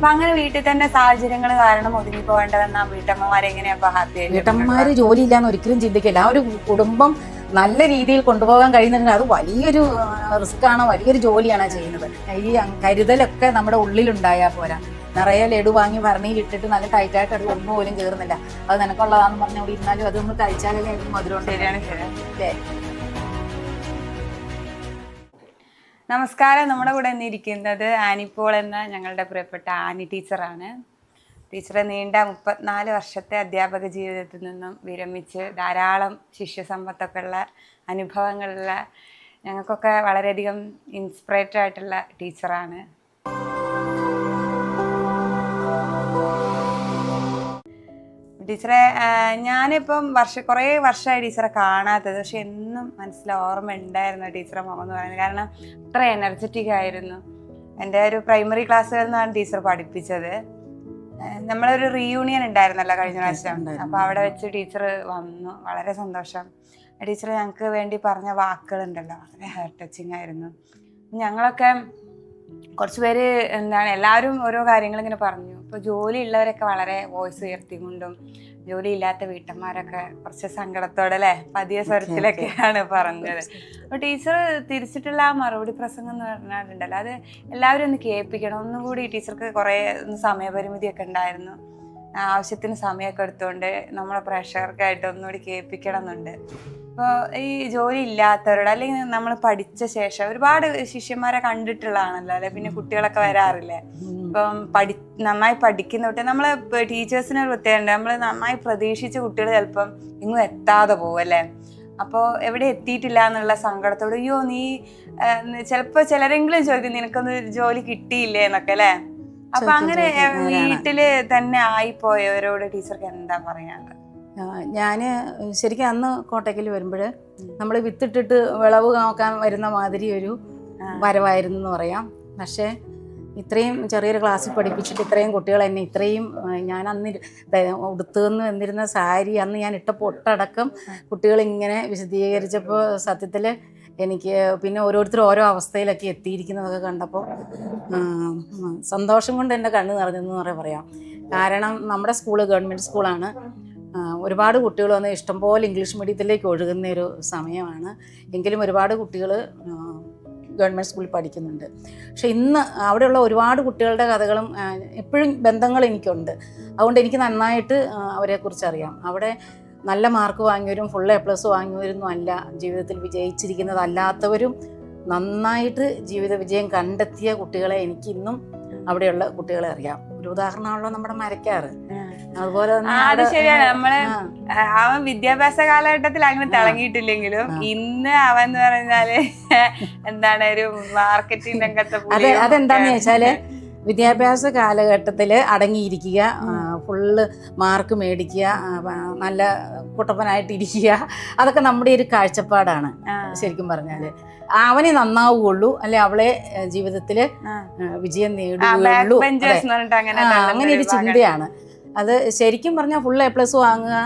അപ്പൊ അങ്ങനെ വീട്ടിൽ തന്നെ സാഹചര്യങ്ങൾ കാരണം ഒതുങ്ങി പോകേണ്ടതെന്ന വീട്ടമ്മമാരെ എങ്ങനെയാ ഹാപ്പി വീട്ടമ്മമാര് ജോലി ഇല്ലാന്ന് ഒരിക്കലും ചിന്തിക്കില്ല. ആ ഒരു കുടുംബം നല്ല രീതിയിൽ കൊണ്ടുപോകാൻ കഴിയുന്നുണ്ടെങ്കിൽ അത് വലിയൊരു റിസ്ക് ആണ്? വലിയൊരു ജോലിയാണ് ചെയ്യുന്നത്? ഈ കരുതലൊക്കെ നമ്മുടെ ഉള്ളിലുണ്ടായാൽ പോരാ. നിറയെ ലഡു വാങ്ങി ഭരണിയിൽ ഇട്ടിട്ട് നല്ല ടൈറ്റായിട്ട് അത് ഒന്നും പോലും കയറുന്നില്ല അത് നിനക്കുള്ളതാന്ന് പറഞ്ഞാൽ ഇന്നാലും ഇരുന്നാലും അത് നമ്മൾ കഴിച്ചാലല്ലേ മധുരം ശരിയാണ് ശരിയാണ്. നമസ്കാരം. നമ്മുടെ കൂടെ ഇന്നിരിക്കുന്നത് ആനിപ്പോൾ എന്ന ഞങ്ങളുടെ പ്രിയപ്പെട്ട ആനി ടീച്ചറാണ്. ടീച്ചറെ നീണ്ട മുപ്പത്തിനാല് വർഷത്തെ അധ്യാപക ജീവിതത്തിൽ നിന്നും വിരമിച്ച് ധാരാളം ശിഷ്യസമ്പത്തൊക്കെ ഉള്ള അനുഭവങ്ങളുള്ള ഞങ്ങൾക്കൊക്കെ വളരെയധികം ഇൻസ്പിറേറ്റഡ് ആയിട്ടുള്ള ടീച്ചറാണ്. ടീച്ചറെ ഞാനിപ്പം വർഷ കുറേ വർഷമായി ടീച്ചറെ കാണാത്തത്. പക്ഷെ എന്നും മനസ്സിൽ ഓർമ്മ ഉണ്ടായിരുന്നു ടീച്ചറെ മുഖം എന്ന് പറയുന്നത്. കാരണം അത്ര എനർജറ്റിക് ആയിരുന്നു. എന്റെ ഒരു പ്രൈമറി ക്ലാസ്സുകളിൽ നിന്നാണ് ടീച്ചർ പഠിപ്പിച്ചത്. നമ്മളൊരു റീയൂണിയൻ ഉണ്ടായിരുന്നല്ലോ കഴിഞ്ഞ പ്രാവശ്യം. അപ്പോൾ അവിടെ വെച്ച് ടീച്ചർ വന്നു. വളരെ സന്തോഷം. ടീച്ചർ ഞങ്ങൾക്ക് വേണ്ടി പറഞ്ഞ വാക്കുകൾ ഉണ്ടല്ലോ വളരെ ഹെയർ ടച്ചിങ് ആയിരുന്നു. ഞങ്ങളൊക്കെ കുറച്ച് പേര് എന്താണ് എല്ലാവരും ഓരോ കാര്യങ്ങൾ ഇങ്ങനെ പറഞ്ഞു. ഇപ്പോൾ ജോലി ഉള്ളവരൊക്കെ വളരെ വോയിസ് ഉയർത്തിക്കൊണ്ടും ജോലി ഇല്ലാത്ത വീട്ടമ്മമാരൊക്കെ കുറച്ച് സങ്കടത്തോടെ അല്ലേ പതിയ സ്വരത്തിലൊക്കെയാണ് പറഞ്ഞത്. അപ്പോൾ ടീച്ചർ തിരിച്ചിട്ടുള്ള ആ മറുപടി പ്രസംഗം എന്ന് പറഞ്ഞിട്ടുണ്ടല്ലോ അത് എല്ലാവരും ഒന്ന് കേൾപ്പിക്കണം. ഒന്നുകൂടി ടീച്ചർക്ക് കുറേ സമയപരിമിതിയൊക്കെ ഉണ്ടായിരുന്നു. ആവശ്യത്തിന് സമയമൊക്കെ എടുത്തുകൊണ്ട് നമ്മളെ പ്രേക്ഷകർക്കായിട്ട് ഒന്നുകൂടി കേൾപ്പിക്കണം എന്നുണ്ട് അപ്പോൾ ഈ ജോലി ഇല്ലാത്തവരോട് അല്ലെങ്കിൽ നമ്മൾ പഠിച്ച ശേഷം ഒരുപാട് ശിഷ്യന്മാരെ കണ്ടിട്ടുള്ളതാണല്ലോ അല്ലെ? പിന്നെ കുട്ടികളൊക്കെ വരാറില്ലേ? ഇപ്പം പഠി നന്നായി പഠിക്കുന്ന കുട്ടി നമ്മൾ ടീച്ചേഴ്സിന് പ്രത്യേകത നമ്മൾ നന്നായി പ്രതീക്ഷിച്ച കുട്ടികൾ ചിലപ്പം ഇങ്ങും എത്താതെ പോകും അല്ലേ? അപ്പോൾ എവിടെ എത്തിയിട്ടില്ല എന്നുള്ള സങ്കടത്തോട് അയ്യോ നീ ചിലപ്പോൾ ചിലരെങ്കിലും ചോദിക്കും നിനക്കൊന്നും ജോലി കിട്ടിയില്ലേ? എന്നൊക്കെ അല്ലേ? അപ്പൊ അങ്ങനെ. വീട്ടിൽ തന്നെ ആയിപ്പോയവരോട് ടീച്ചർക്ക് എന്താ പറയാനുള്ളത് ഞാൻ ശരിക്കും അന്ന് കോട്ടയ്ക്കൽ വരുമ്പോൾ നമ്മൾ വിത്തിട്ടിട്ട് വിളവ് നോക്കാൻ വരുന്ന മാതിരി ഒരു. വരവായിരുന്നു എന്ന് പറയാം പക്ഷേ ഇത്രയും ചെറിയൊരു ക്ലാസ്സിൽ പഠിപ്പിച്ചിട്ട് ഇത്രയും കുട്ടികൾ എന്നെ ഇത്രയും ഞാൻ അന്ന് ഉടുത്തുനിന്ന് എന്നിരുന്ന സാരി അന്ന് ഞാൻ ഇട്ട പൊട്ടടക്കം കുട്ടികൾ ഇങ്ങനെ വിശദീകരിച്ചപ്പോൾ സത്യത്തിൽ എനിക്ക് പിന്നെ ഓരോരുത്തരും ഓരോ അവസ്ഥയിലൊക്കെ എത്തിയിരിക്കുന്നതൊക്കെ കണ്ടപ്പോൾ സന്തോഷം കൊണ്ട് എന്റെ കണ്ണ് നിറഞ്ഞെന്ന് പറയാൻ പറയാം. കാരണം നമ്മുടെ സ്കൂൾ ഗവൺമെന്റ് സ്കൂളാണ്. ഒരുപാട് കുട്ടികൾ വന്ന് ഇഷ്ടംപോലെ ഇംഗ്ലീഷ് മീഡിയത്തിലേക്ക് ഒഴുകുന്ന ഒരു സമയമാണ്. എങ്കിലും ഒരുപാട് കുട്ടികൾ ഗവൺമെന്റ് സ്കൂളിൽ പഠിക്കുന്നുണ്ട്. പക്ഷെ ഇന്ന് അവിടെയുള്ള ഒരുപാട് കുട്ടികളുടെ കഥകളും എപ്പോഴും ബന്ധങ്ങൾ എനിക്കുണ്ട്. അതുകൊണ്ട് എനിക്ക് നന്നായിട്ട് അവരെക്കുറിച്ച് അറിയാം അവിടെ നല്ല മാർക്ക് വാങ്ങിയവരും ഫുൾ എ പ്ലസ് വാങ്ങിയവരൊന്നും അല്ല. ജീവിതത്തിൽ വിജയിച്ചിരിക്കുന്നതല്ലാത്തവരും നന്നായിട്ട് ജീവിത വിജയം കണ്ടെത്തിയ കുട്ടികളെ എനിക്ക് ഇന്നും അവിടെയുള്ള കുട്ടികളെ അറിയാം. ഒരു ഉദാഹരണമാണല്ലോ നമ്മുടെ മരക്കാറ് അതുപോലെ തന്നെ അത് ശരിയാണ്. നമ്മൾ അവൻ വിദ്യാഭ്യാസ കാലഘട്ടത്തിൽ അങ്ങനെ തിളങ്ങിയിട്ടില്ലെങ്കിലും ഇന്ന് അവൻ എന്ന് പറഞ്ഞാൽ എന്താണ് ഒരു മാർക്കറ്റിംഗ് രംഗത്തെ അതെന്താന്ന് ഒക്കെയാണ്. വിദ്യാഭ്യാസ കാലഘട്ടത്തിൽ അടങ്ങിയിരിക്കുക ഫുള്ള് മാർക്ക് മേടിക്കുക നല്ല കുട്ടപ്പനായിട്ട് ഇരിക്കുക അതൊക്കെ നമ്മുടെ ഒരു കാഴ്ചപ്പാടാണ് ശരിക്കും പറഞ്ഞാൽ അവനെ നന്നാവുകയുള്ളൂ അല്ലെ അവളെ ജീവിതത്തിൽ വിജയം നേടുകയുള്ളൂ. അങ്ങനെ അങ്ങനെ ഒരു ചിന്തയാണ്. അത് ശരിക്കും പറഞ്ഞാൽ ഫുൾ എ പ്ലസ് വാങ്ങുക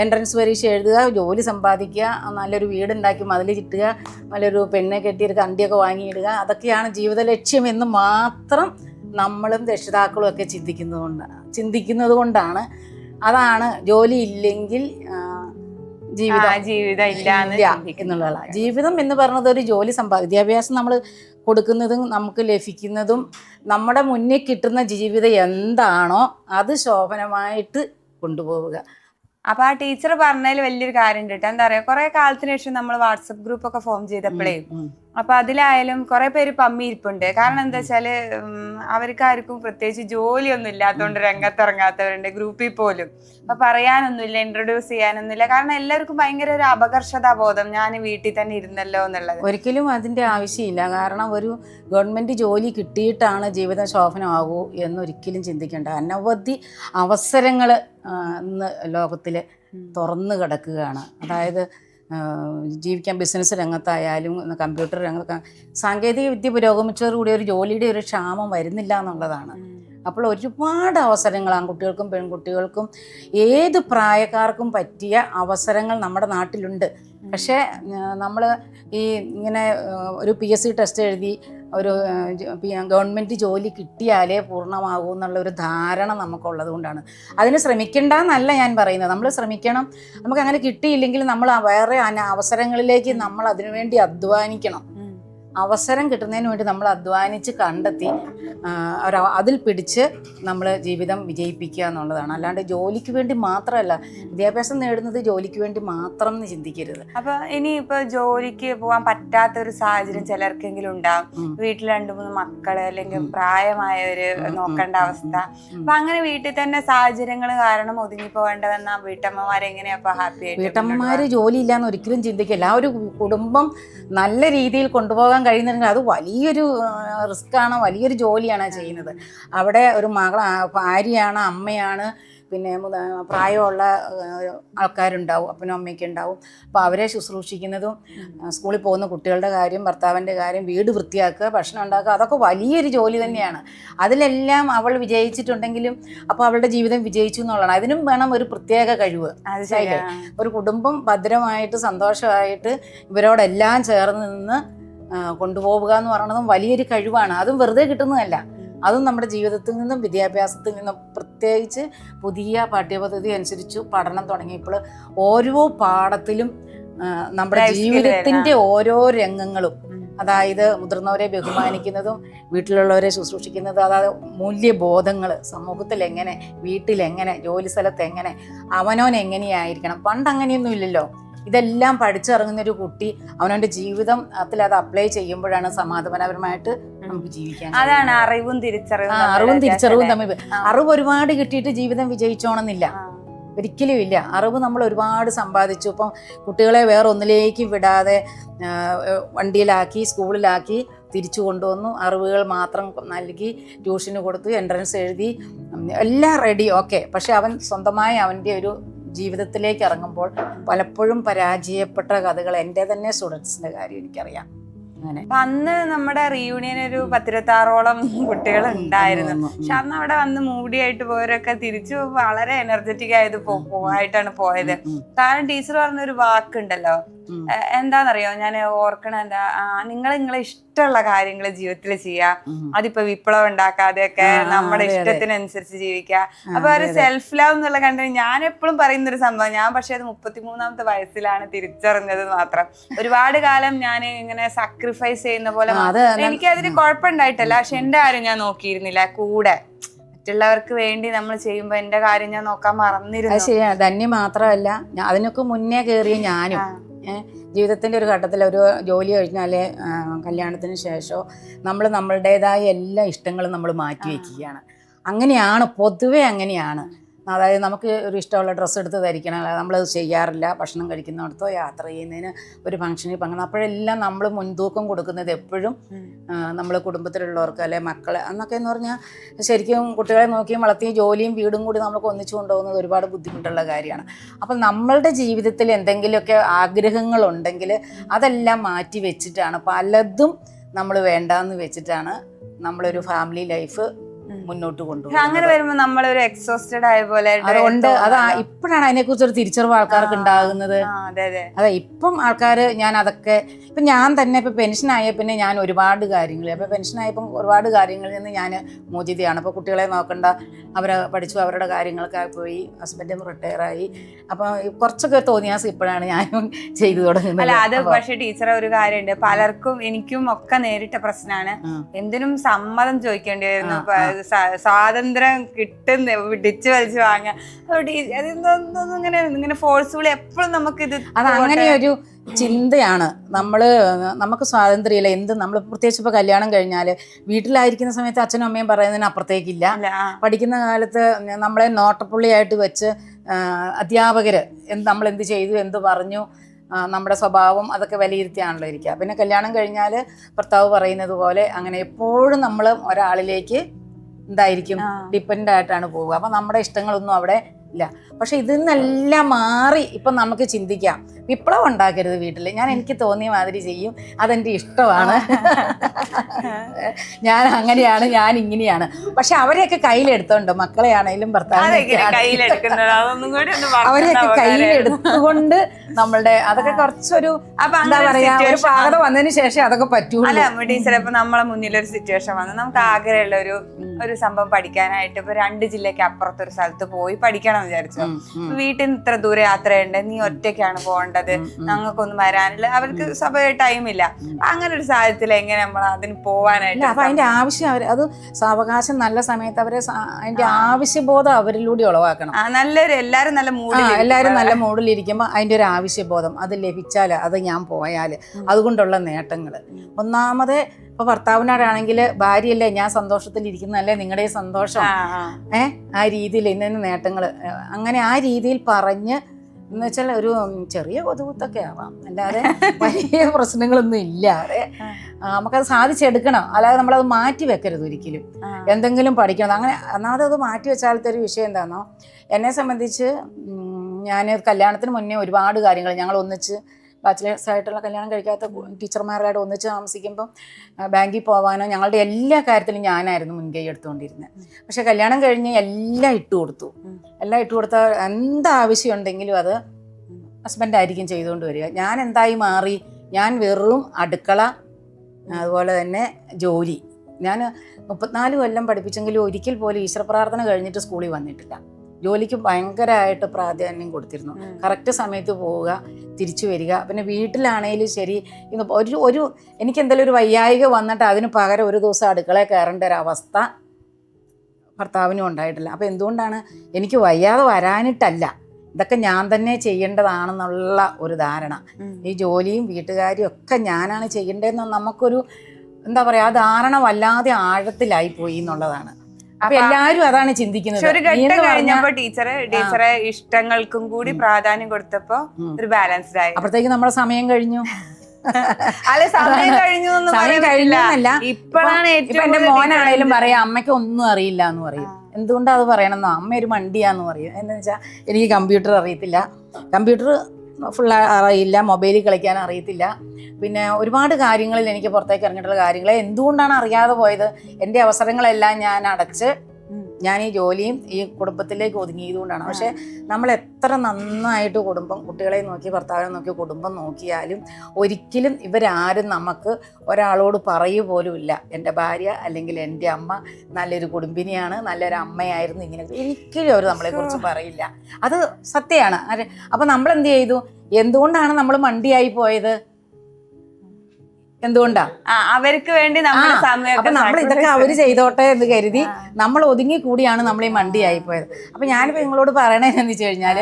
എൻട്രൻസ് പരീക്ഷ എഴുതുക ജോലി സമ്പാദിക്കുക നല്ലൊരു വീടുണ്ടാക്കി മതിൽ ചിട്ടുക നല്ലൊരു പെണ്ണെ കെട്ടി ഒരു കണ്ടിയൊക്കെ വാങ്ങിയിടുക അതൊക്കെയാണ് ജീവിത ലക്ഷ്യം എന്ന് മാത്രം നമ്മളും രക്ഷിതാക്കളും ഒക്കെ ചിന്തിക്കുന്നതുകൊണ്ട് ചിന്തിക്കുന്നത് കൊണ്ടാണ് അതാണ് ജോലി ഇല്ലെങ്കിൽ ജീവിതം ജീവിതം ഇല്ലാന്ന് ഇല്ല എന്നുള്ളതാണ്. ജീവിതം എന്ന് പറയുന്നത് ഒരു ജോലി സമ്പാ വിദ്യാഭ്യാസം നമ്മൾ കൊടുക്കുന്നതും നമുക്ക് ലഭിക്കുന്നതും നമ്മുടെ മുന്നിൽ കിട്ടുന്ന ജീവിതം എന്താണോ അത് ശോഭനമായിട്ട് കൊണ്ടുപോവുക. അപ്പൊ ആ ടീച്ചർ പറഞ്ഞതിൽ വലിയൊരു കാര്യം കേട്ടോ. എന്താ പറയാ കുറെ കാലത്തിന് ശേഷം നമ്മൾ വാട്സപ്പ് ഗ്രൂപ്പ് ഒക്കെ ഫോം ചെയ്തപ്പോഴേ. അപ്പൊ അതിലായാലും കുറെ പേര് പമ്മി ഇരിപ്പുണ്ട് കാരണം എന്താ വെച്ചാൽ അവർക്കാർക്കും പ്രത്യേകിച്ച് ജോലിയൊന്നും ഇല്ലാത്തതുകൊണ്ട് രംഗത്തിറങ്ങാത്തവരുണ്ട് ഗ്രൂപ്പിൽ പോലും. അപ്പൊ പറയാനൊന്നുമില്ല ഇൻട്രൊഡ്യൂസ് ചെയ്യാനൊന്നുമില്ല. കാരണം എല്ലാവർക്കും ഭയങ്കര ഒരു അപകർഷതാ ബോധം. ഞാൻ വീട്ടിൽ തന്നെ ഇരുന്നല്ലോ എന്നുള്ളത്. ഒരിക്കലും അതിന്റെ ആവശ്യമില്ല. കാരണം ഒരു ഗവൺമെന്റ് ജോലി കിട്ടിയിട്ടാണ് ജീവിതം ശോഭനമാകൂ എന്നൊരിക്കലും ചിന്തിക്കേണ്ട. അനവധി അവസരങ്ങൾ ഇന്ന് ലോകത്തിൽ തുറന്നു കിടക്കുകയാണ്. അതായത് ജീവിക്കാൻ ബിസിനസ് രംഗത്തായാലും കമ്പ്യൂട്ടർ രംഗത്ത് സാങ്കേതിക വിദ്യ പുരോഗമിച്ചതോടുകൂടി ഒരു ജോലിയുടെ ഒരു ക്ഷാമം വരുന്നില്ല എന്നുള്ളതാണ്. അപ്പോൾ ഒരുപാട് അവസരങ്ങൾ ആൺകുട്ടികൾക്കും പെൺകുട്ടികൾക്കും ഏത് പ്രായക്കാർക്കും പറ്റിയ അവസരങ്ങൾ നമ്മുടെ നാട്ടിലുണ്ട്. പക്ഷേ നമ്മൾ ഈ ഇങ്ങനെ ഒരു പി എസ് സി ടെസ്റ്റ് എഴുതി ഒരു ഗവൺമെന്റ് ജോലി കിട്ടിയാലേ പൂർണമാകൂ എന്നുള്ള ഒരു ധാരണ നമുക്കുള്ളത് കൊണ്ടാണ്. അതിന് ശ്രമിക്കേണ്ട എന്നല്ല ഞാൻ പറയുന്നത്. നമ്മൾ ശ്രമിക്കണം. നമുക്ക് അങ്ങനെ കിട്ടിയില്ലെങ്കിൽ നമ്മൾ വേറെ അവസരങ്ങളിലേക്ക് നമ്മൾ അതിനുവേണ്ടി അധ്വാനിക്കണം. അവസരം കിട്ടുന്നതിന് വേണ്ടി നമ്മൾ അധ്വാനിച്ച് കണ്ടെത്തി ഒരു അതിൽ പിടിച്ച് നമ്മൾ ജീവിതം വിജയിപ്പിക്കുക എന്നുള്ളതാണ്. അല്ലാണ്ട് ജോലിക്ക് വേണ്ടി മാത്രമല്ല വിദ്യാഭ്യാസം നേടുന്നത് ജോലിക്ക് വേണ്ടി മാത്രം എന്ന് ചിന്തിക്കരുത്. അപ്പൊ ഇനി ഇപ്പൊ ജോലിക്ക് പോകാൻ പറ്റാത്ത ഒരു സാഹചര്യം ചിലർക്കെങ്കിലും ഉണ്ടാവും ഉം. വീട്ടിൽ രണ്ടു മൂന്ന് മക്കൾ അല്ലെങ്കിൽ. പ്രായമായവര് നോക്കേണ്ട അവസ്ഥ. അപ്പൊ അങ്ങനെ വീട്ടിൽ തന്നെ സാഹചര്യങ്ങൾ കാരണം ഒതുങ്ങി പോകേണ്ടതെന്ന? വീട്ടമ്മമാരെ എങ്ങനെയാ അപ്പൊ ഹാപ്പി ആയിട്ട് വീട്ടമ്മമാര് ജോലി ഇല്ലാന്ന് ഒരിക്കലും ചിന്തിക്കില്ല. ആ ഒരു കുടുംബം നല്ല രീതിയിൽ കൊണ്ടുപോകാൻ കഴിയുന്നുണ്ടെങ്കിൽ അത് വലിയൊരു റിസ്ക് ആണ് വലിയൊരു ജോലിയാണ് ചെയ്യുന്നത്. അവിടെ ഒരു മകൾ ഭാര്യയാണ് അമ്മയാണ് പിന്നെ പ്രായമുള്ള ആൾക്കാരുണ്ടാവും അപ്പനും അമ്മയ്ക്ക് ഉണ്ടാവും. അപ്പോൾ അവരെ ശുശ്രൂഷിക്കുന്നതും സ്കൂളിൽ പോകുന്ന കുട്ടികളുടെ കാര്യം ഭർത്താവിന്റെ കാര്യം വീട് വൃത്തിയാക്കുക ഭക്ഷണം ഉണ്ടാക്കുക അതൊക്കെ വലിയൊരു ജോലി തന്നെയാണ്. അതിലെല്ലാം അവൾ വിജയിച്ചിട്ടുണ്ടെങ്കിലും അപ്പോൾ അവളുടെ ജീവിതം വിജയിച്ചു എന്നുള്ളതാണ്. അതിനും വേണം ഒരു പ്രത്യേക കഴിവ്. ഒരു കുടുംബം ഭദ്രമായിട്ട് സന്തോഷമായിട്ട് ഇവരോടെല്ലാം ചേർന്ന് നിന്ന് കൊണ്ടുപോവുക എന്ന് പറയുന്നതും വലിയൊരു കഴിവാണ്. അതും വെറുതെ കിട്ടുന്നതല്ല. അതും നമ്മുടെ ജീവിതത്തിൽ നിന്നും വിദ്യാഭ്യാസത്തിൽ നിന്നും പ്രത്യേകിച്ച് പുതിയ പാഠ്യപദ്ധതി അനുസരിച്ച് പഠനം തുടങ്ങിയപ്പോൾ ഓരോ പാഠത്തിലും നമ്മുടെ ജീവിതത്തിന്റെ ഓരോ രംഗങ്ങളും അതായത് മുതിർന്നവരെ ബഹുമാനിക്കുന്നതും വീട്ടിലുള്ളവരെ ശുശ്രൂഷിക്കുന്നതും അതായത് മൂല്യബോധങ്ങൾ സമൂഹത്തിൽ എങ്ങനെ വീട്ടിലെങ്ങനെ ജോലി സ്ഥലത്ത് എങ്ങനെ അവനോൻ എങ്ങനെയായിരിക്കണം പണ്ട് അങ്ങനെയൊന്നും ഇല്ലല്ലോ. ഇതെല്ലാം പഠിച്ചിറങ്ങുന്ന ഒരു കുട്ടി അവനവന്റെ ജീവിതത്തിൽ അത് അപ്ലൈ ചെയ്യുമ്പോഴാണ് സമാധാനപരമായിട്ട് നമുക്ക് ജീവിക്കാൻ അതാണ് അറിവും തിരിച്ചറിവും അറിവും തിരിച്ചറിവും തമ്മിൽ അറിവ് ഒരുപാട് കിട്ടിയിട്ട് ജീവിതം വിജയിച്ചോണമെന്നില്ല. ഒരിക്കലും ഇല്ല. അറിവ് നമ്മൾ ഒരുപാട് സമ്പാദിച്ചു. ഇപ്പം കുട്ടികളെ വേറെ ഒന്നിലേക്ക് വിടാതെ വണ്ടിയിലാക്കി സ്കൂളിലാക്കി തിരിച്ചു കൊണ്ടുവന്നു. അറിവുകൾ മാത്രം നൽകി ട്യൂഷന് കൊടുത്തു എൻട്രൻസ് എഴുതി എല്ലാം റെഡി ഓക്കെ പക്ഷെ അവൻ സ്വന്തമായി അവന്റെ ഒരു ജീവിതത്തിലേക്ക് ഇറങ്ങുമ്പോൾ പലപ്പോഴും പരാജയപ്പെട്ട കഥകൾ എന്റെ തന്നെ സ്റ്റുഡൻസിന്റെ കാര്യം എനിക്കറിയാം. അങ്ങനെ. അന്ന് നമ്മുടെ റീയൂണിയൻ ഒരു പത്തിരുപത്താറോളം കുട്ടികൾ ഉണ്ടായിരുന്നു. പക്ഷെ അന്ന് അവിടെ വന്ന് മൂടിയായിട്ട് പോയവരൊക്കെ തിരിച്ചു വളരെ എനർജറ്റിക് ആയത് പോ- പോയിട്ടാണ് പോയത്. കാരണം ടീച്ചർ പറഞ്ഞൊരു വാക്കുണ്ടല്ലോ. ഉം, എ- ഞാൻ ഓർക്കണ എന്താ നിങ്ങൾ നിങ്ങളെ ഇഷ്ടമുള്ള കാര്യങ്ങൾ ജീവിതത്തിൽ ചെയ്യാ. അതിപ്പോ വിപ്ലവം ഉണ്ടാക്കാതെയൊക്കെ നമ്മുടെ. ഇഷ്ടത്തിനനുസരിച്ച് ജീവിക്കുക അപ്പൊ ഒരു. സെൽഫ് ലവ് എന്നുള്ള കണ്ടു ഞാൻ എപ്പോഴും പറയുന്ന ഒരു സംഭവം ഞാൻ പക്ഷെ അത് മുപ്പത്തിമൂന്നാമത്തെ വയസ്സിലാണ് തിരിച്ചറിഞ്ഞത് മാത്രം. ഒരുപാട് കാലം ഞാൻ ഇങ്ങനെ സാക്രിഫൈസ് ചെയ്യുന്ന പോലെ എനിക്ക് അതിന് കുഴപ്പമുണ്ടായിട്ടല്ല. പക്ഷെ എന്റെ കാര്യം ഞാൻ നോക്കിയിരുന്നില്ല. കൂടെ മറ്റുള്ളവർക്ക് വേണ്ടി നമ്മൾ ചെയ്യുമ്പോ എന്റെ കാര്യം ഞാൻ നോക്കാൻ മറന്നിരുന്നു. ശരിയാണ്. ധന്യ മാത്രമല്ല അതിനൊക്കെ മുന്നേ കയറിയ ഞാനും. ജീവിതത്തിന്റെ ഒരു ഘട്ടത്തിൽ ഒരു ജോലി കഴിഞ്ഞാൽ കല്യാണത്തിന് ശേഷമോ നമ്മൾ നമ്മളുടേതായ എല്ലാ ഇഷ്ടങ്ങളും നമ്മൾ മാറ്റി വയ്ക്കുകയാണ് അങ്ങനെയാണ് പൊതുവെ അങ്ങനെയാണ്. അതായത് നമുക്ക് ഒരു ഇഷ്ടമുള്ള ഡ്രസ്സ് എടുത്ത് ധരിക്കണം. അല്ലാതെ നമ്മളത് ചെയ്യാറില്ല. ഭക്ഷണം കഴിക്കുന്നിടത്തോ യാത്ര ചെയ്യുന്നതിന് ഒരു ഫംഗ്ഷനിൽ പങ്കെടുക്കണം. അപ്പോഴെല്ലാം നമ്മൾ മുൻതൂക്കം കൊടുക്കുന്നത് എപ്പോഴും നമ്മൾ കുടുംബത്തിലുള്ളവർക്ക് അല്ലെ മക്കളെ എന്നൊക്കെ എന്ന് പറഞ്ഞാൽ ശരിക്കും കുട്ടികളെ നോക്കിയും വളർത്തിയും ജോലിയും വീടും കൂടി നമുക്ക് ഒന്നിച്ചു കൊണ്ടുപോകുന്നത് ഒരുപാട് ബുദ്ധിമുട്ടുള്ള കാര്യമാണ്. അപ്പം നമ്മളുടെ ജീവിതത്തിൽ എന്തെങ്കിലുമൊക്കെ ആഗ്രഹങ്ങളുണ്ടെങ്കിൽ അതെല്ലാം മാറ്റി വെച്ചിട്ടാണ് പലതും നമ്മൾ വേണ്ടാന്ന് വെച്ചിട്ടാണ് നമ്മളൊരു ഫാമിലി ലൈഫ്. മുന്നോട്ട് കൊണ്ടുപോകും അങ്ങനെ വരുമ്പോൾ നമ്മൾ ഒരു എക്സോസ്റ്റഡ് ആയ പോലെ അതുകൊണ്ട് അത് ഇപ്പോഴാണ് അതിനെ കുറിച്ച് ഒരു തിരിച്ചറിവ് ആൾക്കാർക്ക് ഉണ്ടാകുന്നത്. അതെ ഇപ്പം ആൾക്കാർ ഞാൻ അതൊക്കെ ഇപ്പം ഞാൻ തന്നെ ഇപ്പം പെൻഷനായ പിന്നെ ഞാൻ ഒരുപാട് കാര്യങ്ങൾ അപ്പോൾ പെൻഷനായപ്പം ഒരുപാട് കാര്യങ്ങളിൽ നിന്ന് ഞാൻ മോചിതയാണ്. അപ്പോൾ കുട്ടികളെ നോക്കണ്ട അവരെ പഠിച്ചു അവരുടെ കാര്യങ്ങളൊക്കെ പോയി ഹസ്ബൻഡും റിട്ടയറായി അപ്പം കുറച്ചൊക്കെ തോന്നിയാസ് ഇപ്പോഴാണ് ഞാനും ചെയ്തു തുടങ്ങുന്നത്. അല്ല അത് പക്ഷേ ടീച്ചറെ ഒരു കാര്യമുണ്ട്. പലർക്കും എനിക്കും ഒക്കെ നേരിട്ട പ്രശ്നമാണ് എന്തിനും സമ്മതം ചോദിക്കേണ്ടി വരുന്നു സ്വാതന്ത്ര്യം കിട്ടുന്ന പിടിച്ചു വലിച്ചു വാങ്ങുക അതെന്തോന്നും ഇങ്ങനെ ഇങ്ങനെ ഫോഴ്സ്ഫുള്ളി എപ്പോഴും നമുക്ക് ഇത് അത് അങ്ങനെ ഒരു ചിന്തയാണ്. നമ്മൾ നമുക്ക് സ്വാതന്ത്ര്യമില്ല. എന്ത് നമ്മൾ പ്രത്യേകിച്ച് ഇപ്പോൾ കല്യാണം കഴിഞ്ഞാൽ വീട്ടിലായിരിക്കുന്ന സമയത്ത് അച്ഛനും അമ്മയും പറയുന്നതിന് അപ്പുറത്തേക്കില്ല. പഠിക്കുന്ന കാലത്ത് നമ്മളെ നോട്ടപ്പുള്ളിയായിട്ട് വെച്ച് അധ്യാപകർ എന്ത് നമ്മൾ എന്ത് ചെയ്തു എന്ത് പറഞ്ഞു നമ്മുടെ സ്വഭാവം അതൊക്കെ വിലയിരുത്തിയാണല്ലോ ഇരിക്കുക. പിന്നെ കല്യാണം കഴിഞ്ഞാൽ ഭർത്താവ് പറയുന്നത് പോലെ അങ്ങനെ എപ്പോഴും നമ്മൾ ഒരാളിലേക്ക് എന്തായിരിക്കും? ആ. ഡിപ്പെൻഡ് ആയിട്ടാണ് പോവുക. അപ്പം നമ്മുടെ ഇഷ്ടങ്ങളൊന്നും അവിടെ ഇല്ല. പക്ഷെ ഇതിൽ നിന്നെല്ലാം മാറി ഇപ്പം നമുക്ക് ചിന്തിക്കാം. വിപ്ലവം ഉണ്ടാക്കരുത് വീട്ടിൽ ഞാൻ എനിക്ക് തോന്നിയ മാതിരി ചെയ്യും. അതെന്റെ ഇഷ്ടമാണ്. ഞാൻ അങ്ങനെയാണ് ഞാൻ ഇങ്ങനെയാണ്. പക്ഷെ അവരെയൊക്കെ കയ്യിലെടുത്തോണ്ട്? മക്കളെ ആണെങ്കിലും അതെങ്ങനെ ഭർത്താവിനെ കയ്യിലെടുക്കുന്നത്? അതൊന്നും കൂടി ഒന്ന് പറഞ്ഞാ അവരെയൊക്കെ. കയ്യിലെടുത്തുകൊണ്ട് നമ്മളുടെ അതൊക്കെ കുറച്ചൊരു എന്താ പറയാ ഒരു പാകത വന്നതിന് ശേഷം അതൊക്കെ പറ്റൂ അല്ല ടീച്ചർ ഇപ്പൊ നമ്മളെ മുന്നിൽ ഒരു സിറ്റുവേഷൻ വന്നു നമുക്ക് ആഗ്രഹമുള്ള ഒരു ഒരു സംഭവം പഠിക്കാനായിട്ട് ഇപ്പൊ രണ്ട് ജില്ലയ്ക്ക് അപ്പുറത്തൊരു സ്ഥലത്ത് പോയി പഠിക്കണം എന്ന് വിചാരിച്ചു. വീട്ടിൽ നിന്ന് ഇത്ര ദൂരെ യാത്രയുണ്ട് നീ ഒറ്റയ്ക്കാണ് പോകേണ്ടത്. ഞങ്ങൾക്കൊന്നും വരാനില്ല. അവർക്ക് സമയ ടൈമില്ല അങ്ങനെ ഒരു സാഹചര്യത്തിൽ എങ്ങനെ നമ്മൾ അതിന് പോവാനായിട്ട് അപ്പൊ അതിന്റെ ആവശ്യം അവർ അത് സാവകാശം നല്ല സമയത്ത് അവരെ അതിന്റെ ആവശ്യബോധം അവരിലൂടെ ഉളവാക്കണം. നല്ലൊരു എല്ലാരും നല്ല മൂഡ് മൂഡിൽ എല്ലാവരും നല്ല മൂഡിലിരിക്കുമ്പോൾ അതിന്റെ ഒരു ആവശ്യബോധം അത് ലഭിച്ചാൽ അത് ഞാൻ പോയാൽ അതുകൊണ്ടുള്ള നേട്ടങ്ങൾ ഒന്നാമത് ഇപ്പൊ ഭർത്താവിനോടാണെങ്കിൽ ഭാര്യയല്ലേ ഞാൻ സന്തോഷത്തിൽ ഇരിക്കുന്നതല്ലേ നിങ്ങളുടെ സന്തോഷം. ഏഹ് ആ. രീതിയിൽ ഇന്ന നേട്ടങ്ങൾ അങ്ങനെ ആ രീതിയിൽ പറഞ്ഞ് എന്ന് വെച്ചാൽ ഒരു ചെറിയ കൊതുകുത്തൊക്കെ ആവാം. അല്ലാതെ വലിയ പ്രശ്നങ്ങളൊന്നും ഇല്ല. അതെ. ആ, നമുക്കത് സാധിച്ചെടുക്കണം. അല്ലാതെ നമ്മളത് മാറ്റി വെക്കരുത് ഒരിക്കലും. എന്തെങ്കിലും പഠിക്കണം. അങ്ങനെ ഒന്നാമത് അത് മാറ്റി വെച്ചാലത്തെ ഒരു വിഷയം എന്താണോ എന്നെ സംബന്ധിച്ച് ഞാൻ കല്യാണത്തിന് മുന്നേ ഒരുപാട് കാര്യങ്ങൾ ഞങ്ങൾ ഒന്നിച്ച് ബാച്ചിലേഴ്സ് ആയിട്ടുള്ള കല്യാണം കഴിക്കാത്ത ടീച്ചർമാരായിട്ട് ഒന്നിച്ച് താമസിക്കുമ്പോൾ ബാങ്കിൽ പോകാനോ ഞങ്ങളുടെ എല്ലാ കാര്യത്തിലും ഞാനായിരുന്നു മുൻകൈ എടുത്തുകൊണ്ടിരുന്നത്. പക്ഷെ കല്യാണം കഴിഞ്ഞ് എല്ലാം ഇട്ട് കൊടുത്തു. എല്ലാം ഇട്ട് കൊടുത്ത എന്താവശ്യം ഉണ്ടെങ്കിലും അത് ഹസ്ബൻഡ് ആയിരിക്കും ചെയ്തുകൊണ്ട് വരിക. ഞാൻ എന്തായി മാറി? ഞാൻ വെറും അടുക്കള അതുപോലെ തന്നെ ജോലി. ഞാൻ മുപ്പത്തിനാല് കൊല്ലം പഠിപ്പിച്ചെങ്കിലും ഒരിക്കൽ പോലും ഈശ്വര പ്രാർത്ഥന കഴിഞ്ഞിട്ട് സ്കൂളിൽ വന്നിട്ടില്ല. ജോലിക്ക് ഭയങ്കരമായിട്ട് പ്രാധാന്യം കൊടുത്തിരുന്നു. കറക്റ്റ് സമയത്ത് പോവുക തിരിച്ചു വരിക. പിന്നെ വീട്ടിലാണെങ്കിലും ശരി ഇന്ന് ഒരു ഒരു എനിക്ക് എന്തെങ്കിലും ഒരു വയ്യായിക വന്നിട്ട് അതിന് പകരം ഒരു ദിവസം അടുക്കളയിൽ കയറേണ്ട ഒരു അവസ്ഥ ഭർത്താവിനും ഉണ്ടായിട്ടില്ല. അപ്പോൾ എന്തുകൊണ്ടാണ് എനിക്ക് വയ്യാതെ വരാനിട്ടല്ല. ഇതൊക്കെ ഞാൻ തന്നെ ചെയ്യേണ്ടതാണെന്നുള്ള ഒരു ധാരണ. ഈ ജോലിയും വീട്ടുകാരും ഒക്കെ ഞാനാണ് ചെയ്യേണ്ടതെന്ന് നമുക്കൊരു എന്താ പറയുക ആ ധാരണ വല്ലാതെ ആഴത്തിലായി പോയി എന്നുള്ളതാണ്. അപ്പൊ എല്ലാരും അതാണ് ചിന്തിക്കുന്നത്. ഒരു ഘട്ടം കഴിഞ്ഞപ്പോ ടീച്ചറ് ടീച്ചറെ ഇഷ്ടങ്ങൾക്കും കൂടി പ്രാധാന്യം കൊടുത്തപ്പോ ഒരു ബാലൻസ്ഡ് ആയി. അപ്പോഴത്തേക്ക് നമ്മുടെ സമയം കഴിഞ്ഞു. അല്ല സമയം കഴിഞ്ഞു സമയം. കഴിഞ്ഞല്ല ഇപ്പോഴാണ് ഇപ്പൊ ഏറ്റവും എന്റെ മോനാണേലും പറയാ പറയാം അമ്മയ്ക്ക് ഒന്നും അറിയില്ല എന്ന് പറയും. എന്തുകൊണ്ടാണ് അത് പറയണമെന്നോ അമ്മ ഒരു മണ്ടിയാന്ന് പറയും. എന്താ വെച്ചാൽ എനിക്ക് കമ്പ്യൂട്ടർ അറിയത്തില്ല. കമ്പ്യൂട്ടർ ഫുൾ അറിയില്ല മൊബൈലിൽ കളിക്കാൻ അറിയത്തില്ല പിന്നെ ഒരുപാട് കാര്യങ്ങളിൽ എനിക്ക് പുറത്തേക്ക് ഇറങ്ങിയിട്ടുള്ള കാര്യങ്ങൾ എന്തുകൊണ്ടാണ് അറിയാതെ പോയത് എന്റെ അവസരങ്ങളെല്ലാം ഞാൻ അടച്ച്. ഞാൻ ഈ ജോലിയും ഈ കുടുംബത്തിലേക്ക് ഒതുങ്ങിയതുകൊണ്ടാണ്. പക്ഷെ നമ്മൾ എത്ര നന്നായിട്ട് കുടുംബം കുട്ടികളെ നോക്കി ഭർത്താവിനെ നോക്കി കുടുംബം നോക്കിയാലും ഒരിക്കലും ഇവരാരും നമുക്ക് ഒരാളോട് പറയുക പോലും ഇല്ല എന്റെ ഭാര്യ അല്ലെങ്കിൽ എന്റെ അമ്മ നല്ലൊരു കുടുംബിനിയാണ് നല്ലൊരു അമ്മയായിരുന്നു ഇങ്ങനെ. ഒരിക്കലും അവർ നമ്മളെക്കുറിച്ച് പറയില്ല. അത് സത്യമാണ്. അപ്പം നമ്മൾ എന്ത് ചെയ്തു? എന്തുകൊണ്ടാണ് നമ്മൾ മണ്ടിയായി പോയത്? എന്തുകൊണ്ടാ? അവർക്ക് വേണ്ടി നമ്മുടെ സമയം നമ്മൾ ഇതൊക്കെ അവർ ചെയ്തോട്ടെ എന്ന് കരുതി നമ്മൾ ഒതുങ്ങി കൂടിയാണ് നമ്മൾ ഈ മണ്ടിയായി പോയത്. അപ്പൊ ഞാനിപ്പോ നിങ്ങളോട് പറയണതെന്ന് വെച്ച് കഴിഞ്ഞാൽ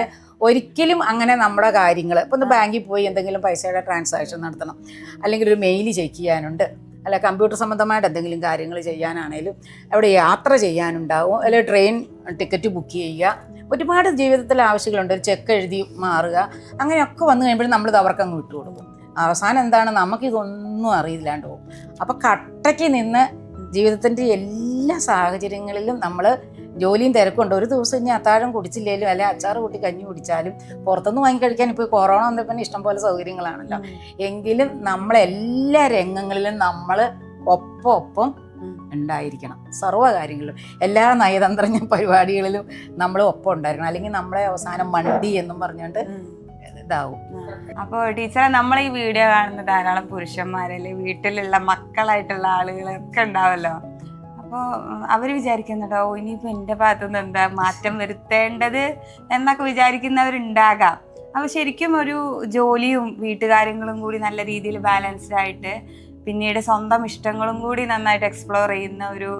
ഒരിക്കലും അങ്ങനെ നമ്മുടെ കാര്യങ്ങൾ ഇപ്പൊ ഒന്ന് ബാങ്കിൽ പോയി എന്തെങ്കിലും പൈസയുടെ ട്രാൻസാക്ഷൻ നടത്തണം. അല്ലെങ്കിൽ ഒരു മെയിൽ ചെക്ക് ചെയ്യാനുണ്ട് അല്ല കമ്പ്യൂട്ടർ സംബന്ധമായിട്ട് എന്തെങ്കിലും കാര്യങ്ങൾ ചെയ്യാനാണേലും അവിടെ യാത്ര ചെയ്യാനുണ്ടാവും. അല്ലെങ്കിൽ ട്രെയിൻ ടിക്കറ്റ് ബുക്ക് ചെയ്യുക. ഒരുപാട് ജീവിതത്തിൽ ആവശ്യങ്ങളുണ്ട്. ഒരു ചെക്ക് എഴുതി മാറുക. അങ്ങനെയൊക്കെ വന്നു കഴിയുമ്പോഴും നമ്മളിത് അവർക്കങ്ങ് വിട്ടു കൊടുക്കും അവസാനം എന്താണ്? നമുക്കിതൊന്നും അറിയില്ലാണ്ട് പോകും. അപ്പോൾ കട്ടയ്ക്ക് നിന്ന് ജീവിതത്തിന്റെ എല്ലാ സാഹചര്യങ്ങളിലും നമ്മൾ ജോലിയും തിരക്കുണ്ട്. ഒരു ദിവസം ഇനി അത്താഴം കുടിച്ചില്ലേലും അല്ലെ അച്ചാറ് കൂട്ടി കഞ്ഞി കുടിച്ചാലും പുറത്തുനിന്ന് വാങ്ങി കഴിക്കാൻ ഇപ്പോൾ കൊറോണ വന്നപ്പോൾ ഇഷ്ടംപോലെ സൗകര്യങ്ങളാണല്ലോ. എങ്കിലും നമ്മളെല്ലാ രംഗങ്ങളിലും നമ്മൾ ഒപ്പം ഒപ്പം ഉണ്ടായിരിക്കണം. സർവ കാര്യങ്ങളിലും എല്ലാ നയതന്ത്രജ്ഞ പരിപാടികളിലും നമ്മൾ ഒപ്പം ഉണ്ടായിരിക്കണം. അല്ലെങ്കിൽ നമ്മളെ അവസാനം മണ്ടി എന്നും പറഞ്ഞുകൊണ്ട്. ഇതാവും. അപ്പൊ ടീച്ചറെ നമ്മൾ ഈ വീഡിയോ കാണുന്ന ധാരാളം പുരുഷന്മാരല്ലേ വീട്ടിലുള്ള മക്കളായിട്ടുള്ള ആളുകളൊക്കെ ഉണ്ടാവല്ലോ. അപ്പോൾ അവർ വിചാരിക്കുന്നുണ്ടോ "ഓ, ഇനിയിപ്പോ എന്റെ ഭാഗത്തുനിന്ന് എന്താ മാറ്റം വരുത്തേണ്ടത് എന്നൊക്കെ വിചാരിക്കുന്നവരുണ്ടാകാം. അപ്പൊ ശരിക്കും ഒരു ജോലിയും വീട്ടുകാര്യങ്ങളും കൂടി നല്ല രീതിയിൽ ബാലൻസ്ഡ് ആയിട്ട് പിന്നീട് സ്വന്തം ഇഷ്ടങ്ങളും കൂടി നന്നായിട്ട് എക്സ്പ്ലോർ ചെയ്യുന്ന ഒരു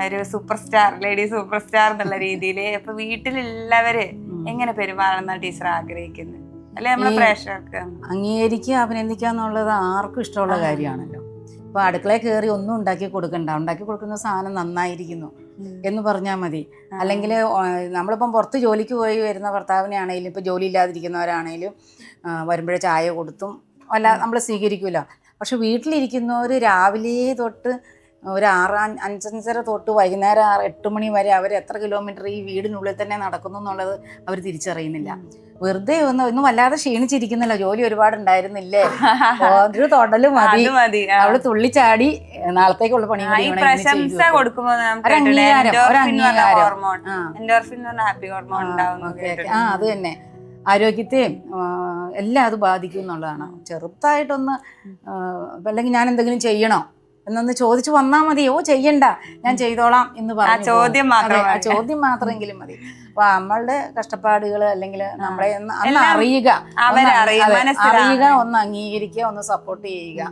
ഒരു super star lady super star എന്നുള്ള രീതിയിൽ ഇപ്പൊ വീട്ടിലുള്ളവര് എങ്ങനെ പെരുമാറണം ടീച്ചർ ആഗ്രഹിക്കുന്നത്? അംഗീകരിക്കുക അഭിനന്ദിക്കുക എന്നുള്ളത് ആർക്കും ഇഷ്ടമുള്ള. കാര്യമാണല്ലോ. അപ്പോൾ അടുക്കളയിൽ കയറി ഒന്നും ഉണ്ടാക്കി കൊടുക്കണ്ട. ഉണ്ടാക്കി കൊടുക്കുന്ന സാധനം നന്നായിരിക്കുന്നു എന്ന് പറഞ്ഞാൽ മതി. അല്ലെങ്കിൽ നമ്മളിപ്പം പുറത്ത് ജോലിക്ക് പോയി വരുന്ന ഭർത്താവിനെ ആണെങ്കിലും ഇപ്പോൾ ജോലി ഇല്ലാതിരിക്കുന്നവരാണെങ്കിലും വരുമ്പോഴേ ചായ കൊടുത്തും അല്ല നമ്മൾ സ്വീകരിക്കൂല. പക്ഷെ വീട്ടിലിരിക്കുന്നവർ രാവിലെ തൊട്ട് ഒരു ആറ് അഞ്ച് അഞ്ചഞ്ചര തൊട്ട് വൈകുന്നേരം ആറ് എട്ട് മണി വരെ അവർ എത്ര കിലോമീറ്റർ ഈ വീടിനുള്ളിൽ തന്നെ നടക്കുന്നു എന്നുള്ളത് അവർ തിരിച്ചറിയുന്നില്ല. വെറുതെ ഒന്ന് ഒന്നും വല്ലാതെ ക്ഷീണിച്ചിരിക്കുന്നില്ല. ജോലി ഒരുപാട് ഉണ്ടായിരുന്നില്ലേ ഒരു തൊടൽ മതി. അവൾ തുള്ളിച്ചാടി നാളത്തേക്കുള്ള പണി പ്രശംസ ഓക്കെ. ആ അത് തന്നെ. ആരോഗ്യത്തെയും എല്ലാം അത് ബാധിക്കും എന്നുള്ളതാണ്. ചെറുതായിട്ടൊന്ന് അല്ലെങ്കിൽ ഞാൻ എന്തെങ്കിലും ചെയ്യണോ? എന്നൊന്ന് ചോദിച്ചു വന്നാൽ മതി. ഓ ചെയ്യണ്ട. ഞാൻ ചെയ്തോളാം എന്ന് പറഞ്ഞു ചോദ്യം മാത്രം. ചോദ്യം മാത്രമെങ്കിലും മതി. അപ്പൊ നമ്മളുടെ കഷ്ടപ്പാടുകൾ അല്ലെങ്കിൽ നമ്മളെ അന്ന് അറിയുക. അറിയുക ഒന്ന് അംഗീകരിക്കുക ഒന്ന് സപ്പോർട്ട് ചെയ്യുക.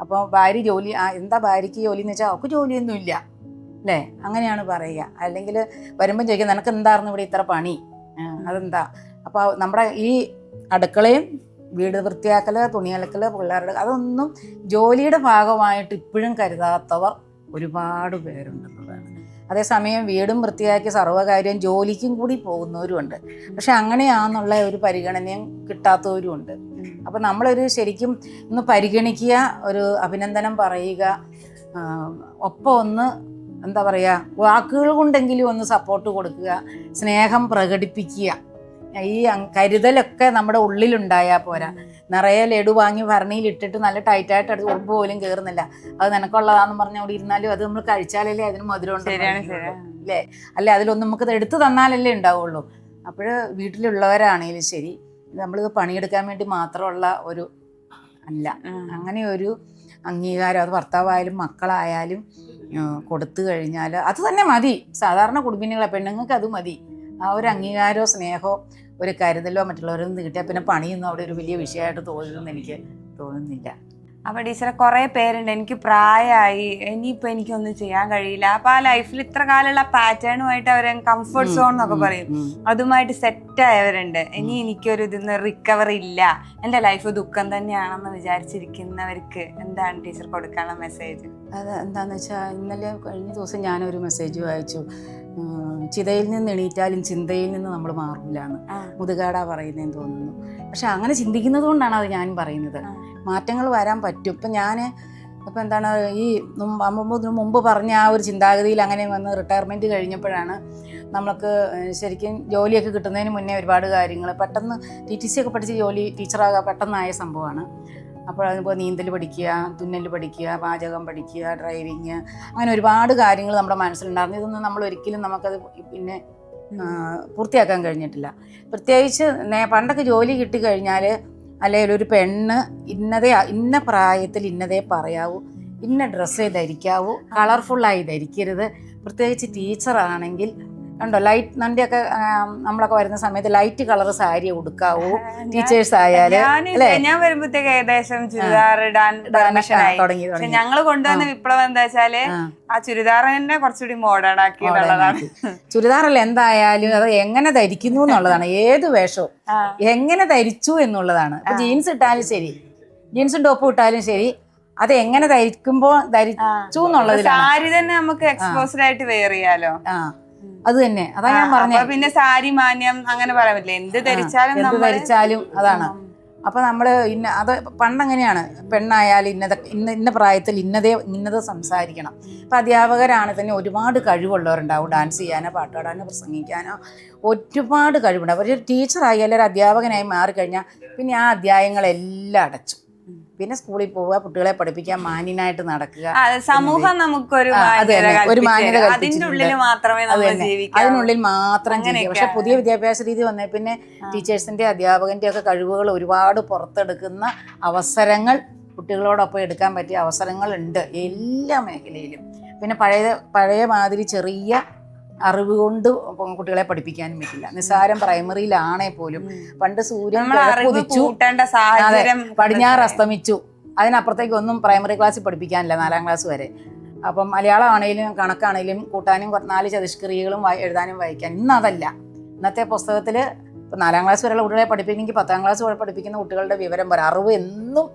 അപ്പോൾ ഭാര്യ ജോലി എന്താ ഭാര്യയ്ക്ക് ജോലി എന്ന് വെച്ചാൽ അവർക്ക് ജോലിയൊന്നും ഇല്ല. അല്ലേ? അങ്ങനെയാണ് പറയുക. അല്ലെങ്കിൽ വരുമ്പം ചോദിക്കുക നിനക്ക് എന്തായിരുന്നു ഇവിടെ ഇത്ര പണി? അതെന്താ? അപ്പോൾ നമ്മുടെ ഈ അടുക്കളയും വീട് വൃത്തിയാക്കൽ തുണി അലക്കൽ പിള്ളേരുടെ അതൊന്നും ജോലിയുടെ ഭാഗമായിട്ട് ഇപ്പോഴും കരുതാത്തവർ ഒരുപാട് പേരുണ്ടെന്നുള്ളതാണ് അതേസമയം വീടും വൃത്തിയാക്കി സർവകാര്യം ജോലിക്കും കൂടി പോകുന്നവരുമുണ്ട് പക്ഷെ അങ്ങനെയാണെന്നുള്ള ഒരു പരിഗണനയും കിട്ടാത്തവരുമുണ്ട് അപ്പം നമ്മളൊരു ശരിക്കും ഒന്ന് പരിഗണിക്കുക ഒരു അഭിനന്ദനം പറയുക ഒപ്പം ഒന്ന് എന്താ പറയുക വാക്കുകൾ കൊണ്ടെങ്കിലും ഒന്ന് സപ്പോർട്ട് കൊടുക്കുക സ്നേഹം പ്രകടിപ്പിക്കുക. ഈ കരുതലൊക്കെ നമ്മുടെ ഉള്ളിലുണ്ടായാൽ പോരാ. നിറയെ ലഡു വാങ്ങി ഭരണിയിലിട്ടിട്ട് നല്ല ടൈറ്റായിട്ട് അടുത്ത് ഉറുമ്പ് പോലും കയറുന്നില്ല അത് നിനക്കുള്ളതാന്ന് പറഞ്ഞ അവിടെ ഇരുന്നാലും അത് നമ്മൾ കഴിച്ചാലല്ലേ അതിന് മധുരം അല്ലേ? അല്ലെ? അതിലൊന്നും നമുക്ക് എടുത്തു തന്നാലല്ലേ ഉണ്ടാവുള്ളൂ. അപ്പോൾ വീട്ടിലുള്ളവരാണെങ്കിലും ശരി. നമ്മളിത് പണിയെടുക്കാൻ വേണ്ടി മാത്രമുള്ള ഒരു അല്ല. അങ്ങനെ ഒരു അംഗീകാരം അത് ഭർത്താവായാലും മക്കളായാലും കൊടുത്തു കഴിഞ്ഞാൽ അത് തന്നെ മതി. സാധാരണ കുടുംബിനികളെ പെണ്ണുങ്ങൾക്ക് അത് മതി. ആ ഒരു അംഗീകാരമോ സ്നേഹമോ ഒരു കരുതലോ മറ്റുള്ളവരിൽ നിന്ന് കിട്ടിയാൽ പിന്നെ പണിയൊന്നും അവിടെ ഒരു വലിയ വിഷയമായിട്ട് തോന്നുന്നു എനിക്ക് തോന്നുന്നില്ല. അപ്പൊ ടീച്ചറെ കുറെ പേരുണ്ട്. എനിക്ക് പ്രായമായി. ഇനിയിപ്പൊ എനിക്കൊന്നും ചെയ്യാൻ കഴിയില്ല. അപ്പൊ ആ ലൈഫിൽ ഇത്ര കാലമുള്ള പാറ്റേണുമായിട്ട് അവരെ കംഫർട്ട് സോൺ എന്നൊക്കെ പറയും. അതുമായിട്ട് സെറ്റ് ആയവരുണ്ട്. ഇനി എനിക്കൊരു ഇതിന്ന് റിക്കവറി ഇല്ല. എന്റെ ലൈഫ് ദുഃഖം തന്നെയാണെന്ന് വിചാരിച്ചിരിക്കുന്നവർക്ക് എന്താണ് ടീച്ചർ കൊടുക്കാനുള്ള മെസ്സേജ് അത് എന്താന്ന് വെച്ചാൽ ഇന്നലെ കഴിഞ്ഞ ദിവസം ഞാനൊരു മെസ്സേജ് വായിച്ചു. ചിതയിൽ നിന്ന് എണീറ്റാലും ചിന്തയിൽ നിന്ന് നമ്മൾ മാറില്ലാന്ന് മുതുകാട പറയുന്നതെന്ന് തോന്നുന്നു. പക്ഷെ അങ്ങനെ ചിന്തിക്കുന്നത് കൊണ്ടാണ് അത് ഞാൻ പറയുന്നത്. മാറ്റങ്ങൾ വരാൻ പറ്റും. ഇപ്പം ഞാൻ ഇപ്പം എന്താണ് ഈ മുമ്പ് പറഞ്ഞ ആ ഒരു ചിന്താഗതിയിൽ അങ്ങനെ വന്ന് റിട്ടയർമെന്റ് കഴിഞ്ഞപ്പോഴാണ് നമ്മൾക്ക് ശരിക്കും ജോലിയൊക്കെ കിട്ടുന്നതിന് മുന്നേ ഒരുപാട് കാര്യങ്ങൾ. പെട്ടെന്ന് ടി ടി സി ഒക്കെ പഠിച്ച് ജോലി ടീച്ചറാകാൻ പെട്ടെന്നായ സംഭവമാണ്. അപ്പോൾ അതിപ്പോൾ നീന്തൽ പഠിക്കുക തുന്നൽ പഠിക്കുക പാചകം പഠിക്കുക ഡ്രൈവിങ് അങ്ങനെ ഒരുപാട് കാര്യങ്ങൾ നമ്മുടെ മനസ്സിലുണ്ടായിരുന്നു. ഇതൊന്നും നമ്മൾ ഒരിക്കലും നമുക്കത് പിന്നെ പൂർത്തിയാക്കാൻ കഴിഞ്ഞിട്ടില്ല. പ്രത്യേകിച്ച് പണ്ടൊക്കെ ജോലി കിട്ടിക്കഴിഞ്ഞാൽ അല്ലെങ്കിൽ ഒരു പെണ്ണ് ഇന്നതേ ഇന്ന പ്രായത്തിൽ ഇന്നതേ പറയാവൂ. ഇന്ന ഡ്രസ്സേ ധരിക്കാവൂ കളർഫുള്ളായി ധരിക്കരുത്. പ്രത്യേകിച്ച് ടീച്ചറാണെങ്കിൽ കണ്ടോ ലൈറ്റ് നന്റെയൊക്കെ നമ്മളൊക്കെ വരുന്ന സമയത്ത് ലൈറ്റ് കളർ സാരി ഉടുക്കാവൂ ടീച്ചേഴ്സ് ആയാൽ ഞാൻ വരുമ്പോഴത്തേക്ക് ഏകദേശം ചുരിദാർ ഇടാൻ തുടങ്ങി ഞങ്ങൾ കൊണ്ടുവന്ന വിപ്ലവം എന്താ വെച്ചാൽ ആ. ചുരിദാർ തന്നെ കുറച്ചുകൂടി മോഡേൺ ആക്കി. ചുരിദാറല്ല എന്തായാലും അത് എങ്ങനെ ധരിക്കുന്നു എന്നുള്ളതാണ്. ഏത് വേഷവും എങ്ങനെ ധരിച്ചു എന്നുള്ളതാണ്. ജീൻസ് ഇട്ടാലും ശരി. ജീൻസും ടോപ്പും ഇട്ടാലും ശരി. അത് എങ്ങനെ ധരിക്കുമ്പോ ധരിച്ചു എന്നുള്ളത് സാരി തന്നെ നമുക്ക് എക്സ്പോസ്ഡ് ആയിട്ട് വെയർ ചെയ്യാലോ. ആ. അത് തന്നെ. അതാ ഞാൻ പറഞ്ഞത് പറഞ്ഞേ. പിന്നെ സാരി മാന്യം അങ്ങനെ പറയാൻ പറ്റില്ല. എന്ത് ധരിച്ചാലും എന്ത് ധരിച്ചാലും അതാണ്. അപ്പൊ നമ്മൾ ഇന്ന അത് പണ്ടങ്ങനെയാണ്. പെണ്ണായാലും ഇന്നത ഇന്ന ഇന്ന പ്രായത്തിൽ ഇന്നതേ ഇന്നത് സംസാരിക്കണം. ഇപ്പൊ അധ്യാപകരാണ് തന്നെ ഒരുപാട് കഴിവുള്ളവരുണ്ടാവും. ഡാൻസ് ചെയ്യാനോ പാട്ട് പാടാനോ പ്രസംഗിക്കാനോ ഒരുപാട് കഴിവുണ്ടാവും. ഒരു ടീച്ചറായി അല്ലെങ്കിൽ ഒരു അധ്യാപകനായി മാറിക്കഴിഞ്ഞാൽ പിന്നെ ആ അധ്യായങ്ങളെല്ലാം അടച്ചു. പിന്നെ സ്കൂളിൽ പോവുക കുട്ടികളെ പഠിപ്പിക്കാൻ മാന്യനായിട്ട് നടക്കുക. സമൂഹം നമുക്കൊരു ഒരു മാന്യത അതിനുള്ളിൽ മാത്രമേ അതിനുള്ളിൽ മാത്രം ജീവിക്കുക. പക്ഷെ പുതിയ വിദ്യാഭ്യാസ രീതി വന്നേ പിന്നെ ടീച്ചേഴ്സിന്റെ അധ്യാപകന്റെ ഒക്കെ കഴിവുകൾ ഒരുപാട് പുറത്തെടുക്കുന്ന അവസരങ്ങൾ കുട്ടികളോടൊപ്പം എടുക്കാൻ പറ്റിയ അവസരങ്ങളുണ്ട് എല്ലാ മേഖലയിലും. പിന്നെ പഴയ പഴയ മാതിരി ചെറിയ അറിവ് കൊണ്ട് കുട്ടികളെ പഠിപ്പിക്കാനും പറ്റില്ല. നിസ്സാരം പ്രൈമറിയിലാണേ പോലും പണ്ട് സൂര്യൻ കുതിച്ചു. പടിഞ്ഞാറ് അസ്തമിച്ചു. അതിനപ്പുറത്തേക്ക് ഒന്നും പ്രൈമറി ക്ലാസ്സിൽ പഠിപ്പിക്കാനില്ല നാലാം ക്ലാസ് വരെ. അപ്പം മലയാളം ആണെങ്കിലും കണക്കാണെങ്കിലും കൂട്ടാനും നാല് ചതുഷ്ക്രിയകളും എഴുതാനും വായിക്കാൻ ഇന്ന് അതല്ല. ഇന്നത്തെ പുസ്തകത്തിൽ ഇപ്പം നാലാം ക്ലാസ് വരെയുള്ള കുട്ടികളെ പഠിപ്പിക്കണമെങ്കിൽ പത്താം ക്ലാസ് വരെ പഠിപ്പിക്കുന്ന കുട്ടികളുടെ വിവരം വരെ അറിവ് എന്നും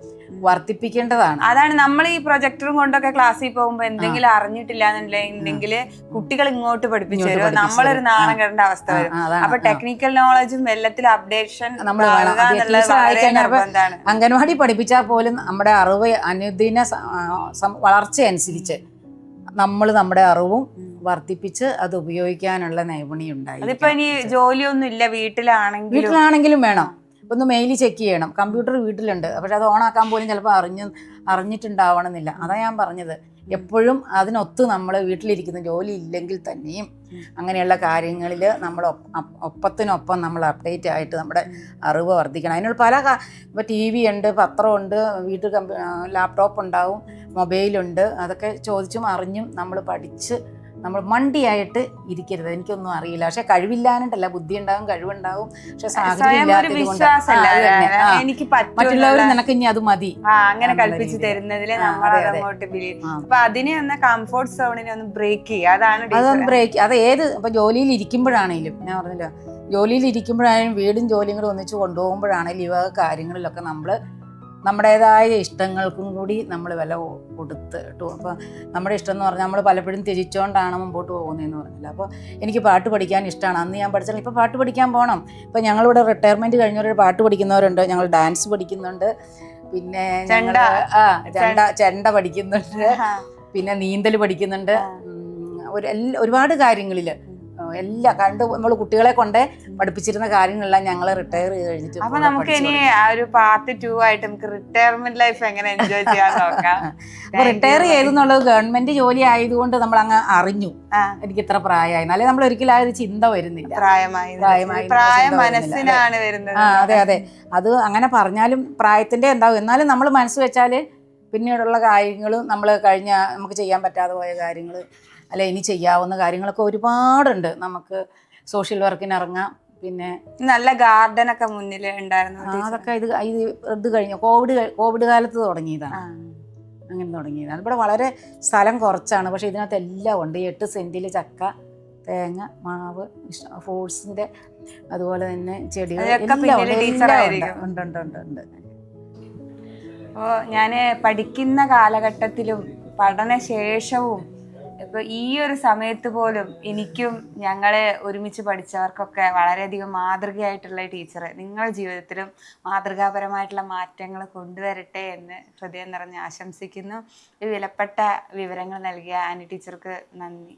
വർദ്ധിപ്പിക്കേണ്ടതാണ്. അതാണ് നമ്മൾ ഈ പ്രൊജക്ടറും കൊണ്ടൊക്കെ ക്ലാസ്സിൽ പോകുമ്പോൾ എന്തെങ്കിലും അറിഞ്ഞിട്ടില്ല എന്നുണ്ടെങ്കിൽ കുട്ടികൾ ഇങ്ങോട്ട് പഠിപ്പിച്ചു തരും. നമ്മളൊരു. നാണം കിടേണ്ട അവസ്ഥ വരും. അപ്പൊ ടെക്നിക്കൽ നോളജും എല്ലാത്തിലും അപ്ഡേഷൻ നമ്മൾ അംഗൻവാടി പഠിപ്പിച്ചാൽ പോലും നമ്മുടെ അറിവ് അനുദിന വളർച്ച അനുസരിച്ച് നമ്മൾ നമ്മുടെ അറിവും വർദ്ധിപ്പിച്ച് അത് ഉപയോഗിക്കാനുള്ള നൈപുണ്യം ഉണ്ടായി അതിപ്പോ ഇനി ജോലിയൊന്നും ഇല്ല വീട്ടിലാണെങ്കിൽ വീട്ടിലാണെങ്കിലും വേണം. ഒന്ന് മെയിൽ ചെക്ക് ചെയ്യണം. കമ്പ്യൂട്ടർ വീട്ടിലുണ്ട്. പക്ഷെ അത് ഓണാക്കാൻ പോലും ചിലപ്പോൾ അറിഞ്ഞു അറിഞ്ഞിട്ടുണ്ടാവണമെന്നില്ല. അതാ ഞാൻ പറഞ്ഞത്. എപ്പോഴും അതിനൊത്ത് നമ്മൾ വീട്ടിലിരിക്കുന്ന ജോലി ഇല്ലെങ്കിൽ തന്നെയും അങ്ങനെയുള്ള കാര്യങ്ങളിൽ നമ്മൾ ഒപ്പത്തിനൊപ്പം നമ്മൾ അപ്ഡേറ്റ് ആയിട്ട് നമ്മുടെ അറിവ് വർദ്ധിക്കണം. അതിനുള്ള പല ഇപ്പോൾ ടി വി ഉണ്ട് പത്രമുണ്ട് വീട്ടിൽ കമ്പ്യൂ ലാപ്ടോപ്പ് ഉണ്ടാവും മൊബൈലുണ്ട് അതൊക്കെ ചോദിച്ചും അറിഞ്ഞും നമ്മൾ പഠിച്ച് നമ്മൾ മണ്ടിയായിട്ട് ഇരിക്കരുത്. എനിക്കൊന്നും അറിയില്ല. പക്ഷെ കഴിവില്ലാഞ്ഞിട്ടല്ല. ബുദ്ധി ഉണ്ടാവും കഴിവുണ്ടാവും. പക്ഷെ സാഹചര്യം മറ്റുള്ളവർ നിനക്ക് ഇനി അത് മതി. അങ്ങനെ കൽപ്പിച്ചു. തരുന്നതിൽ. അതങ്ങോട്ട് അപ്പൊ അതിനെ ഒന്ന് കംഫോർട്ട് സോണിനെ ഒന്ന് ബ്രേക്ക് ചെയ്യുക. അതാണ് അതൊന്ന് ബ്രേക്ക് അത് ഏത് ഇപ്പൊ ജോലിയിൽ ഇരിക്കുമ്പോഴാണെങ്കിലും ഞാൻ പറഞ്ഞില്ല? ജോലിയിൽ ഇരിക്കുമ്പോഴായാലും വീടും ജോലിയും കൂടെ ഒന്നിച്ച് കൊണ്ടുപോകുമ്പോഴാണെങ്കിലും വക കാര്യങ്ങളിലൊക്കെ നമ്മൾ നമ്മുടേതായ ഇഷ്ടങ്ങൾക്കും കൂടി നമ്മൾ വില കൊടുത്തിട്ടു അപ്പോൾ നമ്മുടെ ഇഷ്ടം എന്ന് പറഞ്ഞാൽ നമ്മൾ പലപ്പോഴും ത്യജിച്ചുകൊണ്ടാണ് മുമ്പോട്ട് പോകുന്നതെന്ന് പറഞ്ഞില്ല. അപ്പോൾ എനിക്ക് പാട്ട് പഠിക്കാൻ ഇഷ്ടമാണ് അന്ന് ഞാൻ പഠിച്ചാൽ ഇപ്പോൾ പാട്ട് പഠിക്കാൻ പോകണം ഇപ്പോൾ ഞങ്ങളിവിടെ റിട്ടയർമെന്റ് കഴിഞ്ഞവർ പാട്ട് പഠിക്കുന്നവരുണ്ട്. ഞങ്ങൾ ഡാൻസ് പഠിക്കുന്നുണ്ട്. പിന്നെ ചെണ്ട. ആ ചെണ്ട ചെണ്ട പഠിക്കുന്നുണ്ട്. പിന്നെ നീന്തൽ പഠിക്കുന്നുണ്ട്. ഒരു എല്ലാ ഒരുപാട് കാര്യങ്ങളിൽ എല്ലാം കണ്ട് നമ്മൾ കുട്ടികളെ കൊണ്ട് പഠിപ്പിച്ചിരുന്ന കാര്യങ്ങളെല്ലാം ഞങ്ങൾ റിട്ടയർ ചെയ്ത് കഴിഞ്ഞിട്ട് അപ്പൊ നമുക്ക് ഇനി ആ ഒരു പാർട്ട് ടു ആയിട്ട് നമുക്ക് റിട്ടയർമെന്റ് ലൈഫ് എങ്ങനെ എൻജോയ് ചെയ്യാൻ നോക്കാം? അപ്പൊ റിട്ടയർ ചെയ്തെന്നുള്ളത് ഗവൺമെന്റ് ജോലി ആയതുകൊണ്ട് നമ്മൾ അങ്ങ് അറിഞ്ഞു എനിക്ക് ഇത്ര പ്രായമായി അല്ലെങ്കിൽ നമ്മൾ ഒരിക്കലും ആ ഒരു ചിന്ത വരുന്നില്ല. പ്രായമായി പ്രായം മനസ്സിനാണ് വരുന്നത്. അതെ അതെ. അത് അങ്ങനെ പറഞ്ഞാലും പ്രായത്തിന്റെ ഉണ്ടാവും എന്നാലും നമ്മൾ മനസ്സ് വെച്ചാൽ പിന്നീടുള്ള കാര്യങ്ങളും നമ്മൾ കഴിഞ്ഞ നമുക്ക് ചെയ്യാൻ പറ്റാതെ പോയ കാര്യങ്ങൾ അല്ല ഇനി ചെയ്യാവുന്ന കാര്യങ്ങളൊക്കെ ഒരുപാടുണ്ട്. നമുക്ക് സോഷ്യൽ വർക്കിന് ഇറങ്ങാം. പിന്നെ നല്ല ഗാർഡൻ ഒക്കെ മുന്നിൽ ഉണ്ടായിരുന്നു അതൊക്കെ ഇത് ഇത് ഇത് കഴിഞ്ഞു. കോവിഡ് കോവിഡ് കാലത്ത് തുടങ്ങിയതാണ്. അങ്ങനെ തുടങ്ങിയതാണ് ഇവിടെ വളരെ സ്ഥലം കുറച്ചാണ്. പക്ഷേ ഇതിനകത്ത് എല്ലാം ഉണ്ട്. എട്ട് സെന്റിൽ ചക്ക തേങ്ങ മാവ് ഫ്രൂട്ട്സിന്റെ അതുപോലെ തന്നെ ചെടികൾ ഞാൻ എല്ലാം ഉണ്ട് ഉണ്ട്. ഉണ്ട് ഉണ്ട് ഉണ്ട് അപ്പോൾ ഞാൻ പഠിക്കുന്ന കാലഘട്ടത്തിലും പഠനശേഷവും ഇപ്പോൾ ഈ ഒരു സമയത്ത് പോലും എനിക്കും ഞങ്ങളെ ഒരുമിച്ച് പഠിച്ചവർക്കൊക്കെ വളരെയധികം മാതൃകയായിട്ടുള്ള ടീച്ചർ. നിങ്ങളുടെ ജീവിതത്തിലും മാതൃകാപരമായിട്ടുള്ള മാറ്റങ്ങൾ കൊണ്ടുവരട്ടെ എന്ന് ഹൃദയം നിറഞ്ഞ് ആശംസിക്കുന്നു. ഈ വിലപ്പെട്ട വിവരങ്ങൾ നൽകിയ ആനി ടീച്ചർക്ക് നന്ദി.